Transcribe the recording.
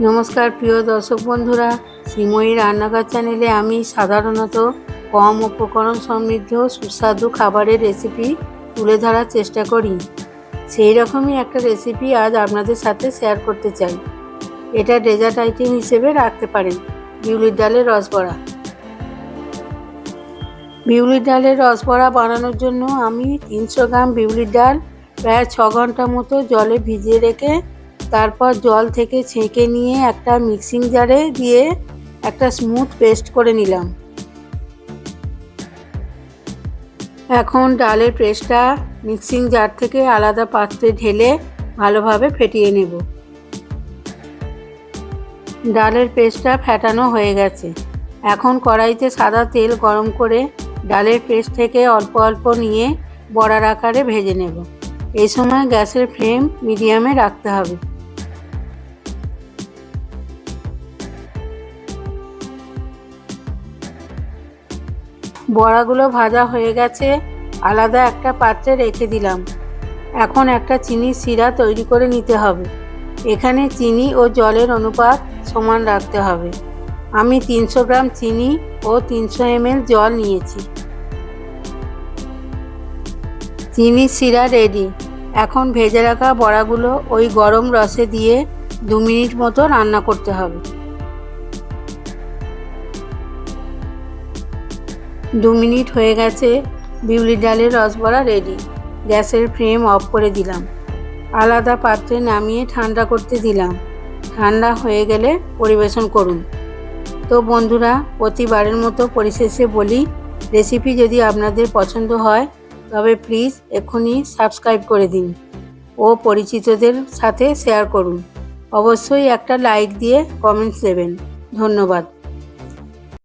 নমস্কার, প্রিয় দর্শক বন্ধুরা। শ্রীময়ী রান্নাঘর চ্যানেলে আমি সাধারণত কম উপকরণ সমৃদ্ধ সুস্বাদু খাবারের রেসিপি তুলে ধরার চেষ্টা করি। সেই রকমই একটা রেসিপি আজ আপনাদের সাথে শেয়ার করতে চাই। এটা ডেজার্ট আইটেম হিসেবে রাখতে পারেন, বিউলির ডালের রসবড়া। বিউলির ডালের রসবড়া বানানোর জন্য আমি তিনশো গ্রাম বিউলির ডাল প্রায় ছ ঘণ্টা মতো জলে ভিজিয়ে রেখে তারপর জল থেকে ছেঁকে নিয়ে একটা মিক্সিং জারে দিয়ে একটা স্মুথ পেস্ট করে নিলাম। এখন ডালের পেস্টটা মিক্সিং জার থেকে আলাদা পাত্রে ঢেলে ভালোভাবে ফেটিয়ে নেব। ডালের পেস্টটা ফেটানো হয়ে গেছে। এখন কড়াইতে সাদা তেল গরম করে ডালের পেস্ট থেকে অল্প অল্প নিয়ে বড়ার আকারে ভেজে নেব। এই সময় গ্যাসের ফ্লেম মিডিয়ামে রাখতে হবে। বড়াগুলো ভাজা হয়ে গেছে, আলাদা একটা পাত্রে রেখে দিলাম। এখন একটা চিনির শিরা তৈরি করে নিতে হবে। এখানে চিনি ও জলের অনুপাত সমান রাখতে হবে। আমি তিনশো গ্রাম চিনি ও তিনশো এমএল জল নিয়েছি। চিনির শিরা রেডি এখন ভেজে রাখা বড়াগুলো ওই গরম রসে দিয়ে দু মিনিট মতো রান্না করতে হবে। দু মিনিট হয়ে গেছে বিউলি ডালের রসবড়া রেডি গ্যাসের ফ্লেম অফ করে দিলাম। আলাদা পাত্রে নামিয়ে ঠান্ডা করতে দিলাম। ঠান্ডা হয়ে গেলে পরিবেশন করুন। তো বন্ধুরা, প্রতিবারের মতো পরিশেষে বলি রেসিপি যদি আপনাদের পছন্দ হয়, তবে প্লিজ এক্ষুনি সাবস্ক্রাইব করে দিন ও পরিচিতদের সাথে শেয়ার করুন। অবশ্যই একটা লাইক দিয়ে কমেন্টস দেবেন। ধন্যবাদ।